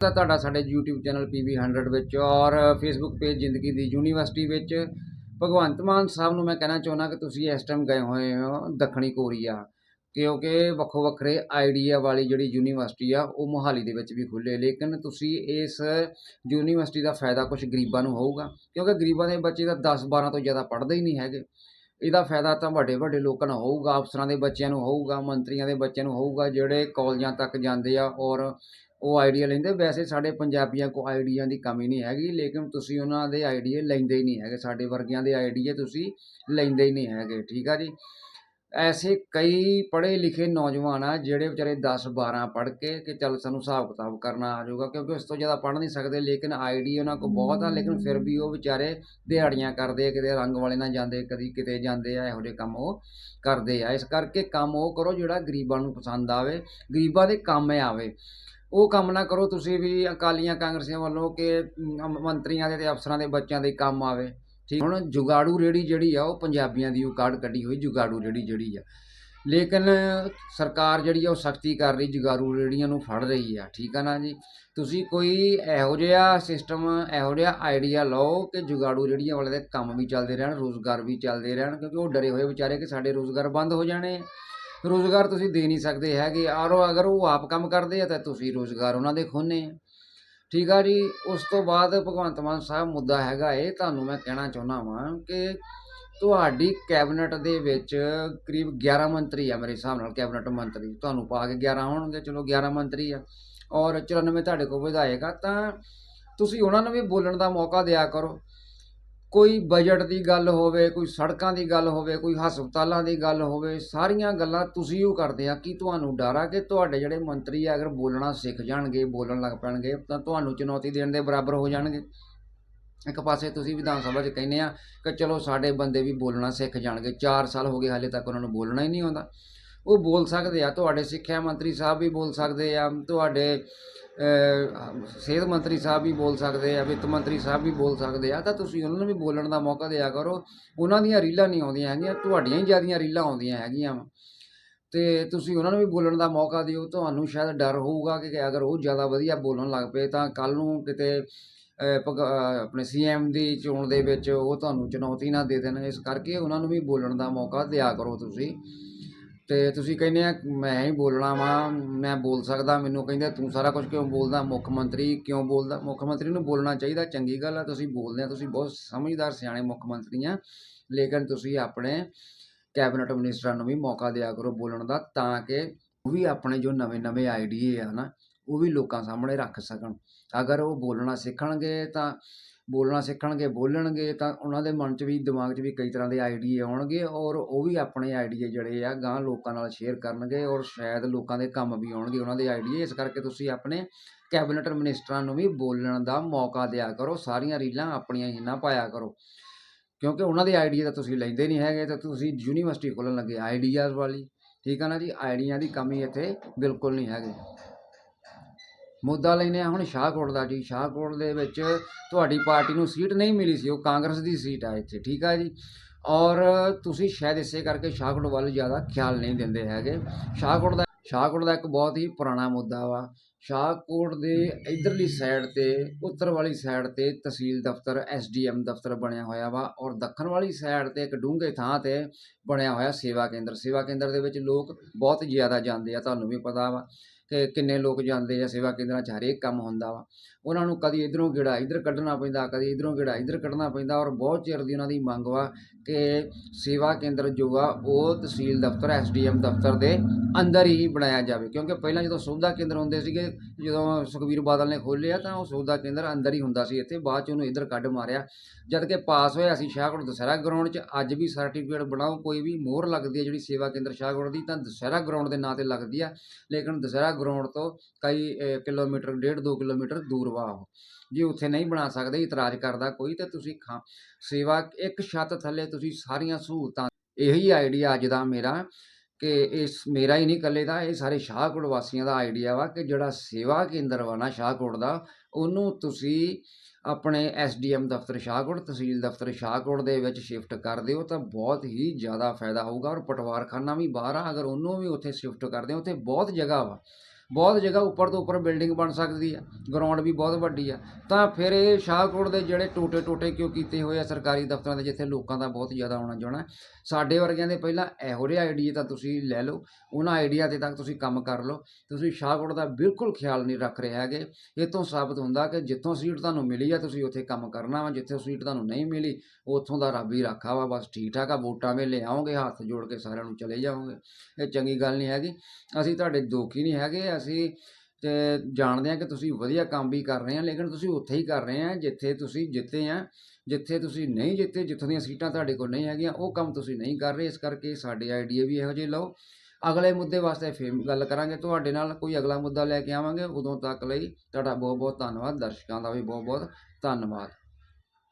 ਤਾਂ ਤੁਹਾਡਾ ਸਾਡੇ YouTube ਚੈਨਲ PB100 ਵਿੱਚ ਔਰ Facebook ਪੇਜ ਜ਼ਿੰਦਗੀ ਦੀ ਯੂਨੀਵਰਸਿਟੀ ਵਿੱਚ। ਭਗਵੰਤ ਮਾਨ ਸਾਹਿਬ ਨੂੰ ਮੈਂ ਕਹਿਣਾ ਚਾਹੁੰਦਾ ਕਿ ਤੁਸੀਂ ਇਸ ਟਾਈਮ ਗਏ ਹੋਏ ਹੋ ਦੱਖਣੀ ਕੋਰੀਆ, ਕਿਉਂਕਿ ਵੱਖੋ ਵੱਖਰੇ ਆਈਡੀਆ ਵਾਲੀ ਜਿਹੜੀ ਯੂਨੀਵਰਸਿਟੀ ਆ, ਉਹ ਮੋਹਾਲੀ ਦੇ ਵਿੱਚ ਵੀ ਖੁੱਲੇ ਲੇਕਿਨ ਤੁਸੀਂ ਇਸ ਯੂਨੀਵਰਸਿਟੀ ਦਾ ਫਾਇਦਾ ਕੁਝ ਗਰੀਬਾਂ ਨੂੰ ਹੋਊਗਾ, ਕਿਉਂਕਿ ਗਰੀਬਾਂ ਦੇ ਬੱਚੇ ਤਾਂ 10 12 ਤੋਂ ਜ਼ਿਆਦਾ ਪੜ੍ਹਦੇ ਹੀ ਨਹੀਂ ਹੈਗੇ। ਇਹਦਾ ਫਾਇਦਾ ਤਾਂ ਵੱਡੇ ਵੱਡੇ ਲੋਕਾਂ ਨੂੰ ਹੋਊਗਾ, ਅਫਸਰਾਂ ਦੇ ਬੱਚਿਆਂ ਨੂੰ ਹੋਊਗਾ, ਮੰਤਰੀਆਂ ਦੇ ਬੱਚਿਆਂ ਨੂੰ ਹੋਊਗਾ, ਜਿਹੜੇ ਕਾਲਜਾਂ ਤੱਕ ਜਾਂਦੇ ਆ ਔਰ ਉਹ ਆਈਡੀਆ ਲੈਂਦੇ। ਵੈਸੇ ਸਾਡੇ ਪੰਜਾਬੀਆਂ ਕੋ ਆਈਡੀਆ ਦੀ ਕਮੀ ਨਹੀਂ ਹੈਗੀ, ਲੇਕਿਨ ਤੁਸੀਂ ਉਹਨਾਂ ਦੇ ਆਈਡੀਆ ਲੈਂਦੇ ਹੀ ਨਹੀਂ ਹੈਗੇ। ਸਾਡੇ ਵਰਗਿਆਂ ਦੇ ਆਈਡੀਆ ਤੁਸੀਂ ਲੈਂਦੇ ਹੀ ਨਹੀਂ ਹੈਗੇ, ਠੀਕ ਆ ਜੀ? ਐਸੇ ਕਈ ਪੜ੍ਹੇ ਲਿਖੇ ਨੌਜਵਾਨ ਆ, ਜਿਹੜੇ ਵਿਚਾਰੇ 10 12 ਪੜ੍ਹ ਕੇ ਕਿ ਚੱਲ ਸਾਨੂੰ ਹਿਸਾਬ ਕਿਤਾਬ ਕਰਨਾ ਆ ਜਾਊਗਾ, ਕਿਉਂਕਿ ਉਸ ਤੋਂ ਜ਼ਿਆਦਾ ਪੜ੍ਹ ਨਹੀਂ ਸਕਦੇ, ਲੇਕਿਨ ਆਈਡੀਆ ਉਹਨਾਂ ਕੋਲ ਬਹੁਤ ਆ, ਲੇਕਿਨ ਫਿਰ ਵੀ ਉਹ ਵਿਚਾਰੇ ਦਿਹਾੜੀਆਂ ਕਰਦੇ ਆ, ਕਿਤੇ ਰੰਗ ਵਾਲੇ ਨਾਲ ਜਾਂਦੇ, ਕਦੀ ਕਿਤੇ ਜਾਂਦੇ ਆ, ਇਹੋ ਜਿਹੇ ਕੰਮ ਉਹ ਕਰਦੇ ਆ। ਇਸ ਕਰਕੇ ਕੰਮ ਉਹ ਕਰੋ ਜਿਹੜਾ ਗਰੀਬਾਂ ਨੂੰ ਪਸੰਦ ਆਵੇ, ਗਰੀਬਾਂ ਦੇ ਕੰਮ ਆਵੇ। ਉਹ ਕੰਮ ਨਾ ਕਰੋ, ਤੁਸੀਂ ਵੀ ਅਕਾਲੀਆਂ ਕਾਂਗਰਸੀਆਂ ਵੱਲੋਂ ਕਿ ਮੰਤਰੀਆਂ ਦੇ ਤੇ ਅਫਸਰਾਂ ਦੇ ਬੱਚਿਆਂ ਦੇ ਕੰਮ ਆਵੇ। ਠੀਕ, ਹੁਣ ਜੁਗਾੜੂ ਰੇੜੀ ਜਿਹੜੀ ਆ, ਉਹ ਪੰਜਾਬੀਆਂ ਦੀ ਉਹ ਕਾਢ ਕੱਢੀ ਹੋਈ ਜੁਗਾੜੂ ਰੇੜੀ ਜਿਹੜੀ ਆ। ਲੇਕਿਨ ਸਰਕਾਰ ਜਿਹੜੀ ਆ, ਉਹ ਸਖਤੀ ਕਰ ਰਹੀ, ਜੁਗਾੜੂ ਰੇੜੀਆਂ ਨੂੰ ਫੜ ਰਹੀ ਆ। ਠੀਕ ਆ ਨਾ ਜੀ? ਤੁਸੀਂ ਕੋਈ ਇਹੋ ਜਿਹਾ ਸਿਸਟਮ ਇਹੋ ਜਿਹਾ ਆਈਡੀਆ ਲਓ ਕਿ ਜੁਗਾੜੂ ਰੇੜੀਆਂ ਵਾਲੇ ਦੇ ਕੰਮ ਵੀ ਚੱਲਦੇ ਰਹਿਣ, ਰੋਜ਼ਗਾਰ ਵੀ ਚੱਲਦੇ ਰਹਿਣ, ਕਿਉਂਕਿ ਉਹ ਡਰੇ ਹੋਏ ਵਿਚਾਰੇ ਕਿ ਸਾਡੇ ਰੋਜ਼ਗਾਰ ਬੰਦ ਹੋ ਜਾਣੇ ਰੋਜ਼ਗਾਰ ਤੁਸੀਂ ਦੇ ਨਹੀਂ ਸਕਦੇ ਹੈਗੇ। ਔਰ ਅਗਰ ਉਹ ਆਪ ਕੰਮ ਕਰਦੇ ਆ, ਤਾਂ ਤੁਸੀਂ ਰੋਜ਼ਗਾਰ ਉਹਨਾਂ ਦੇ ਖੋਨੇ ਆ। ਠੀਕ ਆ ਜੀ, ਉਸ ਤੋਂ ਬਾਅਦ ਭਗਵੰਤ ਮਾਨ ਸਾਹਿਬ ਮੁੱਦਾ ਹੈਗਾ ਇਹ, ਤੁਹਾਨੂੰ ਮੈਂ ਕਹਿਣਾ ਚਾਹੁੰਦਾ ਵਾਂ ਕਿ ਤੁਹਾਡੀ ਕੈਬਨਿਟ ਦੇ ਵਿੱਚ ਕਰੀਬ 11 ਮੰਤਰੀ ਆ ਮੇਰੇ ਹਿਸਾਬ ਨਾਲ, ਕੈਬਨਿਟ ਮੰਤਰੀ। ਤੁਹਾਨੂੰ ਪਾ ਕੇ 11 ਹੋਣਗੇ, ਚਲੋ 11 ਮੰਤਰੀ ਆ। ਔਰ 94 ਤੁਹਾਡੇ ਕੋਲ ਵਿਧਾਇਕ ਆ, ਤਾਂ ਤੁਸੀਂ ਉਹਨਾਂ ਨੂੰ ਵੀ ਬੋਲਣ ਦਾ ਮੌਕਾ ਦਿਆ ਕਰੋ। ਕੋਈ ਬਜਟ ਦੀ ਗੱਲ ਹੋਵੇ, ਕੋਈ ਸੜਕਾਂ ਦੀ ਗੱਲ ਹੋਵੇ, ਕੋਈ ਹਸਪਤਾਲਾਂ ਦੀ ਗੱਲ ਹੋਵੇ, ਸਾਰੀਆਂ ਗੱਲਾਂ ਤੁਸੀਂ ਉਹ ਕਰਦੇ ਆ ਕੀ ਤੁਹਾਨੂੰ ਡਰ ਆ ਕਿ ਤੁਹਾਡੇ ਜਿਹੜੇ ਮੰਤਰੀ ਆ, ਅਗਰ ਬੋਲਣਾ ਸਿੱਖ ਜਾਣਗੇ, ਬੋਲਣ ਲੱਗ ਪੈਣਗੇ, ਤਾਂ ਤੁਹਾਨੂੰ ਚੁਣੌਤੀ ਦੇਣ ਦੇ ਬਰਾਬਰ ਹੋ ਜਾਣਗੇ। ਇੱਕ ਪਾਸੇ ਤੁਸੀਂ ਵਿਧਾਨ ਸਭਾ 'ਚ ਕਹਿੰਦੇ ਆ ਕਿ ਚਲੋ ਸਾਡੇ ਬੰਦੇ ਵੀ ਬੋਲਣਾ ਸਿੱਖ ਜਾਣਗੇ 4 ਸਾਲ ਹੋ ਗਏ ਹਾਲੇ ਤੱਕ ਉਹਨਾਂ ਨੂੰ ਬੋਲਣਾ ਹੀ ਨਹੀਂ ਆਉਂਦਾ। ਉਹ ਬੋਲ ਸਕਦੇ ਆ, ਤੁਹਾਡੇ ਸਿੱਖਿਆ ਮੰਤਰੀ ਸਾਹਿਬ ਵੀ ਬੋਲ ਸਕਦੇ ਆ, ਤੁਹਾਡੇ ਸਿਹਤ ਮੰਤਰੀ ਸਾਹਿਬ ਵੀ ਬੋਲ ਸਕਦੇ ਆ ਵਿੱਤ ਮੰਤਰੀ ਸਾਹਿਬ ਵੀ ਬੋਲ ਸਕਦੇ ਆ ਤਾਂ ਤੁਸੀਂ ਉਹਨਾਂ ਨੂੰ ਵੀ ਬੋਲਣ ਦਾ ਮੌਕਾ ਦਿਆ ਕਰੋ। ਉਹਨਾਂ ਦੀਆਂ ਰੀਲਾਂ ਨਹੀਂ ਆਉਂਦੀਆਂ ਹੈਗੀਆਂ ਤੁਹਾਡੀਆਂ ਹੀ ਜ਼ਿਆਦੀਆਂ ਰੀਲਾਂ ਆਉਂਦੀਆਂ ਹੈਗੀਆਂ ਵਾਂ। ਤੇ ਤੁਸੀਂ ਉਹਨਾਂ ਨੂੰ ਵੀ ਬੋਲਣ ਦਾ ਮੌਕਾ ਦਿਓ ਤੁਹਾਨੂੰ ਸ਼ਾਇਦ ਡਰ ਹੋਊਗਾ ਕਿ ਅਗਰ ਉਹ ਜ਼ਿਆਦਾ ਵਧੀਆ ਬੋਲਣ ਲੱਗ ਪਏ ਤਾਂ ਕੱਲ ਨੂੰ ਕਿਤੇ ਭਗ- ਅਹ, ਆਪਣੇ ਸੀਐਮ ਦੀ ਚੋਣ ਦੇ ਵਿੱਚ ਉਹ ਤੁਹਾਨੂੰ ਚੁਣੌਤੀ ਨਾ ਦੇ ਦੇਣ। ਇਸ ਕਰਕੇ ਉਹਨਾਂ ਨੂੰ ਵੀ ਬੋਲਣ ਦਾ ਮੌਕਾ ਦਿਆ ਕਰੋ ਤੁਸੀਂ। ਅਤੇ ਤੁਸੀਂ ਕਹਿੰਦੇ ਆ, ਮੈਂ ਹੀ ਬੋਲਣਾ ਵਾਂ, ਮੈਂ ਬੋਲ ਸਕਦਾ, ਮੈਨੂੰ ਕਹਿੰਦੇ ਤੂੰ ਸਾਰਾ ਕੁਝ ਕਿਉਂ ਬੋਲਦਾ, ਮੁੱਖ ਮੰਤਰੀ ਕਿਉਂ ਬੋਲਦਾ? ਮੁੱਖ ਮੰਤਰੀ ਨੂੰ ਬੋਲਣਾ ਚਾਹੀਦਾ, ਚੰਗੀ ਗੱਲ ਆ, ਤੁਸੀਂ ਬੋਲਦੇ ਆ, ਤੁਸੀਂ ਬਹੁਤ ਸਮਝਦਾਰ ਸਿਆਣੇ ਮੁੱਖ ਮੰਤਰੀ ਆ। ਲੇਕਿਨ ਤੁਸੀਂ ਆਪਣੇ ਕੈਬਨਿਟ ਮਿਨਿਸਟਰਾਂ ਨੂੰ ਵੀ ਮੌਕਾ ਦਿਆ ਕਰੋ ਬੋਲਣ ਦਾ, ਤਾਂ ਕਿ ਉਹ ਵੀ ਆਪਣੇ ਜੋ ਨਵੇਂ-ਨਵੇਂ ਆਈਡੀਏ ਆ ਨਾ, ਉਹ ਵੀ ਲੋਕਾਂ ਸਾਹਮਣੇ ਰੱਖ ਸਕਣ। ਅਗਰ ਉਹ ਬੋਲਣਾ ਸਿੱਖਣਗੇ ਤਾਂ ਬੋਲਣਾ ਸਿੱਖਣਗੇ, ਬੋਲਣਗੇ ਤਾਂ ਉਹਨਾਂ ਦੇ ਮਨ 'ਚ ਵੀ, ਦਿਮਾਗ 'ਚ ਵੀ ਕਈ ਤਰ੍ਹਾਂ ਦੇ ਆਈਡੀਏ ਆਉਣਗੇ ਔਰ ਉਹ ਵੀ ਆਪਣੇ ਆਈਡੀਏ ਜਿਹੜੇ ਆ ਗਾਂ ਲੋਕਾਂ ਨਾਲ ਸ਼ੇਅਰ ਕਰਨਗੇ ਔਰ ਸ਼ਾਇਦ ਲੋਕਾਂ ਦੇ ਕੰਮ ਵੀ ਆਉਣਗੇ, ਉਹਨਾਂ ਦੇ ਆਈਡੀਏ। ਇਸ ਕਰਕੇ ਤੁਸੀਂ ਆਪਣੇ ਕੈਬਨਿਟ ਮਿਨਿਸਟਰਾਂ ਨੂੰ ਵੀ ਬੋਲਣ ਦਾ ਮੌਕਾ ਦਿਆ ਕਰੋ, ਸਾਰੀਆਂ ਰੀਲਾਂ ਆਪਣੀਆਂ ਹੀ ਨਾ ਪਾਇਆ ਕਰੋ। ਕਿਉਂਕਿ ਉਹਨਾਂ ਦੇ ਆਈਡੀਆ ਤਾਂ ਤੁਸੀਂ ਲੈਂਦੇ ਨਹੀਂ ਹੈਗੇ ਤਾਂ ਤੁਸੀਂ ਯੂਨੀਵਰਸਿਟੀ ਖੋਲ੍ਹਣ ਲੱਗੇ, ਆਈਡੀਆਜ਼ ਵਾਲੀ। ਠੀਕ ਆ ਨਾ ਜੀ? ਆਈਡੀਆ ਦੀ ਕਮੀ ਇੱਥੇ ਬਿਲਕੁਲ ਨਹੀਂ ਹੈਗੀ। ਮੁੱਦਾ ਲੈਨੇ ਆ ਹੁਣ ਸ਼ਾਹਕੋਟ ਦਾ ਜੀ। ਸ਼ਾਹਕੋਟ ਦੇ ਵਿੱਚ ਤੁਹਾਡੀ ਪਾਰਟੀ ਨੂੰ ਸੀਟ ਨਹੀਂ ਮਿਲੀ ਸੀ। ਉਹ ਕਾਂਗਰਸ ਦੀ ਸੀਟ ਆ ਇੱਥੇ, ਠੀਕ ਆ ਜੀ? ਔਰ ਤੁਸੀਂ ਸ਼ਾਇਦ ਇਸੇ ਕਰਕੇ ਸ਼ਾਹਕੋਟ ਵੱਲ ਜ਼ਿਆਦਾ ਖਿਆਲ ਨਹੀਂ ਦਿੰਦੇ ਹੈਗੇ। ਸ਼ਾਹਕੋਟ ਦਾ ਸ਼ਾਹਕੋਟ ਦਾ ਇੱਕ ਬਹੁਤ ਹੀ ਪੁਰਾਣਾ ਮੁੱਦਾ ਵਾ। ਸ਼ਾਹਕੋਟ ਦੇ ਇਧਰਲੀ ਸਾਈਡ ਤੇ ਉੱਤਰ ਵਾਲੀ ਸਾਈਡ ਤੇ ਤਹਿਸੀਲ ਦਫ਼ਤਰ, ਐਸਡੀਐਮ ਦਫ਼ਤਰ ਬਣਿਆ ਹੋਇਆ ਵਾ। ਔਰ ਦੱਖਣ ਵਾਲੀ ਸਾਈਡ ਤੇ ਇੱਕ ਡੂੰਘੇ ਥਾਂ ਤੇ ਬਣਿਆ ਹੋਇਆ ਸੇਵਾ ਕੇਂਦਰ। ਸੇਵਾ ਕੇਂਦਰ ਦੇ ਵਿੱਚ ਲੋਕ ਬਹੁਤ ਜ਼ਿਆਦਾ ਜਾਂਦੇ ਆ, ਤੁਹਾਨੂੰ ਵੀ ਪਤਾ ਵਾ। ਕਿ ਕਿੰਨੇ ਲੋਕ ਜਾਂਦੇ ਆ ਸੇਵਾ ਕੇਂਦਰਾਂ 'ਚ ਹਰੇਕ ਕੰਮ ਹੁੰਦਾ ਵਾ। ਉਹਨਾਂ ਨੂੰ ਕਦੀ ਇਧਰੋਂ ਗੇੜਾ ਇਧਰ ਕੱਢਣਾ ਪੈਂਦਾ, ਕਦੀ ਇਧਰੋਂ ਗੇੜਾ ਇਧਰ ਕੱਢਣਾ ਪੈਂਦਾ ਔਰ ਬਹੁਤ ਚਿਰ ਦੀ ਉਹਨਾਂ ਦੀ ਮੰਗ ਵਾ ਕਿ ਸੇਵਾ ਕੇਂਦਰ ਜੋ ਆ, ਉਹ ਤਹਿਸੀਲ ਦਫ਼ਤਰ ਐਸਡੀਐਮ ਦਫ਼ਤਰ ਦੇ ਅੰਦਰ ਹੀ ਬਣਾਇਆ ਜਾਵੇ। ਕਿਉਂਕਿ ਪਹਿਲਾਂ ਜਦੋਂ ਸੁਵਿਧਾ ਕੇਂਦਰ ਹੁੰਦੇ ਸੀਗੇ, ਜਦੋਂ ਸੁਖਬੀਰ ਬਾਦਲ ਨੇ ਖੋਲ੍ਹਿਆ ਤਾਂ ਉਹ ਸੁਵਿਧਾ ਕੇਂਦਰ ਅੰਦਰ ਹੀ ਹੁੰਦਾ ਸੀ। ਇੱਥੇ ਬਾਅਦ ਚ ਉਹਨੂੰ ਇੱਧਰ ਕੱਢ ਮਾਰਿਆ। ਜਦ ਕਿ ਪਾਸ ਹੋਇਆ ਸੀ ਸ਼ਾਹਕੋਟ ਦੁਸਹਿਰਾ ਗਰਾਊਂਡ 'ਚ, ਅੱਜ ਵੀ ਸਰਟੀਫਿਕੇਟ ਬਣਾਓ, ਕੋਈ ਵੀ ਮੋਹਰ ਲੱਗਦੀ ਹੈ ਜਿਹੜੀ ਸੇਵਾ ਕੇਂਦਰ ਸ਼ਾਹਕੋਟ ਦੀ, ਤਾਂ ਦੁਸਹਿਰਾ ਗਰਾਊਂਡ ਦੇ ਨਾਂ ਤੇ ਲੱਗਦੀ ਆ। ਲੇਕਿਨ ਦੁਸਹਿਰਾ ਗਰਾਊਂਡ ਤੋਂ ਕਈ ਕਿਲੋਮੀਟਰ, ਡੇਢ ਦੋ ਕਿਲੋਮੀਟਰ ਦੂਰ ਵਾ ਉਹ। ਜੇ ਉੱਥੇ ਨਹੀਂ ਬਣਾ ਸਕਦੇ, ਇਤਰਾਜ਼ ਕਰਦਾ ਕੋਈ, ਤੇ ਤੁਸੀਂ ਖਾਂ, ਸੇਵਾ, ਇੱਕ ਛੱਤ ਥੱਲੇ ਤੁਸੀਂ ਸਾਰੀਆਂ ਸਹੂਲਤਾਂ। ਇਹੀ ਆਈਡੀਆ ਅੱਜ ਦਾ ਮੇਰਾ। ਕਿ ਇਸ ਮੇਰਾ ਹੀ ਨਹੀਂ ਇਕੱਲੇ ਦਾ, ਇਹ ਸਾਰੇ ਸ਼ਾਹਕੋਟ ਵਾਸੀਆਂ ਦਾ ਆਈਡੀਆ ਵਾ ਕਿ ਜਿਹੜਾ ਸੇਵਾ ਕੇਂਦਰ ਵਾ ਨਾ ਸ਼ਾਹਕੋਟ ਦਾ, ਉਹਨੂੰ ਤੁਸੀਂ ਆਪਣੇ ਐਸਡੀਐਮ ਦਫ਼ਤਰ ਸ਼ਾਹਕੋਟ, ਤਹਿਸੀਲ ਦਫ਼ਤਰ ਸ਼ਾਹਕੋਟ ਦੇ ਵਿੱਚ ਸ਼ਿਫਟ ਕਰ ਦਿਓ ਤਾਂ ਬਹੁਤ ਹੀ ਜ਼ਿਆਦਾ ਫਾਇਦਾ ਹੋਊਗਾ ਔਰ ਪਟਵਾਰਖਾਨਾ ਵੀ ਬਾਹਰ ਆ, ਅਗਰ ਉਹਨੂੰ ਵੀ ਉੱਥੇ ਸ਼ਿਫਟ ਕਰਦੇ ਹੋ, ਉੱਥੇ ਬਹੁਤ ਜਗ੍ਹਾ ਵਾ। ਬਹੁਤ ਜਗ੍ਹਾ ਉੱਪਰ ਤੋਂ ਉੱਪਰ ਬਿਲਡਿੰਗ ਬਣ ਸਕਦੀ ਆ ਗਰਾਊਂਡ ਵੀ ਬਹੁਤ ਵੱਡੀ ਆ। ਤਾਂ ਫਿਰ ਇਹ ਸ਼ਾਹਕੋਟ ਦੇ ਜਿਹੜੇ ਟੋਟੇ ਟੋਟੇ ਕਿਉਂ ਕੀਤੇ ਹੋਏ ਆ ਸਰਕਾਰੀ ਦਫ਼ਤਰਾਂ ਦੇ, ਜਿੱਥੇ ਲੋਕਾਂ ਦਾ ਬਹੁਤ ਜ਼ਿਆਦਾ ਆਉਣਾ ਜਾਣਾ ਸਾਡੇ ਵਰਗਿਆਂ ਦੇ ਪਹਿਲਾਂ ਇਹੋ ਜਿਹੇ ਆਈਡੀਆ ਤਾਂ ਤੁਸੀਂ ਲੈ ਲਓ, ਉਹਨਾਂ ਆਈਡੀਆ ਤੇ ਤੱਕ ਤੁਸੀਂ ਕੰਮ ਕਰ ਲਓ। ਤੁਸੀਂ ਸ਼ਾਹਕੋਟ ਦਾ ਬਿਲਕੁਲ ਖਿਆਲ ਨਹੀਂ ਰੱਖ ਰਹੇ ਹੈਗੇ। ਇਹ ਤੋਂ ਸਾਬਤ ਹੁੰਦਾ ਕਿ ਜਿੱਥੋਂ ਸੀਟ ਤੁਹਾਨੂੰ ਮਿਲੀ ਆ, ਤੁਸੀਂ ਉੱਥੇ ਕੰਮ ਕਰਨਾ ਵਾ, ਜਿੱਥੇ ਸੀਟ ਤੁਹਾਨੂੰ ਨਹੀਂ ਮਿਲੀ, ਉੱਥੋਂ ਦਾ ਰੱਬ ਹੀ ਰਾਖਾ ਵਾ, ਬਸ ਠੀਕ ਠਾਕ ਆ, ਵੋਟਾਂ ਵੇਲੇ ਆਓਗੇ, ਹੱਥ ਜੋੜ ਕੇ ਸਾਰਿਆਂ ਨੂੰ ਚਲੇ ਜਾਓਗੇ। ਇਹ ਚੰਗੀ ਗੱਲ ਨਹੀਂ ਹੈਗੀ। ਅਸੀਂ ਤੁਹਾਡੇ ਦੋਖੀ ਨਹੀਂ ਹੈਗੇ ਅਸੀਂ ਤੇ ਜਾਣਦੇ ਹਾਂ ਕਿ ਤੁਸੀਂ ਵਧੀਆ ਕੰਮ ਵੀ ਕਰ ਰਹੇ ਆ ਲੇਕਿਨ ਤੁਸੀਂ ਉੱਥੇ ਹੀ ਕਰ ਰਹੇ ਆ ਜਿੱਥੇ ਤੁਸੀਂ ਜਿੱਤੇ ਆ ਜਿੱਥੇ ਤੁਸੀਂ ਨਹੀਂ ਜਿੱਤੇ, ਜਿੱਥੋਂ ਦੀਆਂ ਸੀਟਾਂ ਤੁਹਾਡੇ ਕੋਲ ਨਹੀਂ ਹੈਗੀਆਂ, ਉਹ ਕੰਮ ਤੁਸੀਂ ਨਹੀਂ ਕਰ ਰਹੇ, ਇਸ ਕਰਕੇ ਸਾਡੇ ਆਈਡੀਆ ਵੀ ਇਹੋ ਜਿਹੇ ਲਓ। ਅਗਲੇ ਮੁੱਦੇ ਵਾਸਤੇ ਫੇਰ ਗੱਲ ਕਰਾਂਗੇ। ਤੁਹਾਡੇ ਨਾਲ ਕੋਈ ਅਗਲਾ ਮੁੱਦਾ ਲੈ ਕੇ ਆਵਾਂਗੇ, ਉਦੋਂ ਤੱਕ ਲਈ ਤੁਹਾਡਾ ਬਹੁਤ ਬਹੁਤ ਧੰਨਵਾਦ। ਦਰਸ਼ਕਾਂ ਦਾ ਵੀ ਬਹੁਤ ਬਹੁਤ ਧੰਨਵਾਦ।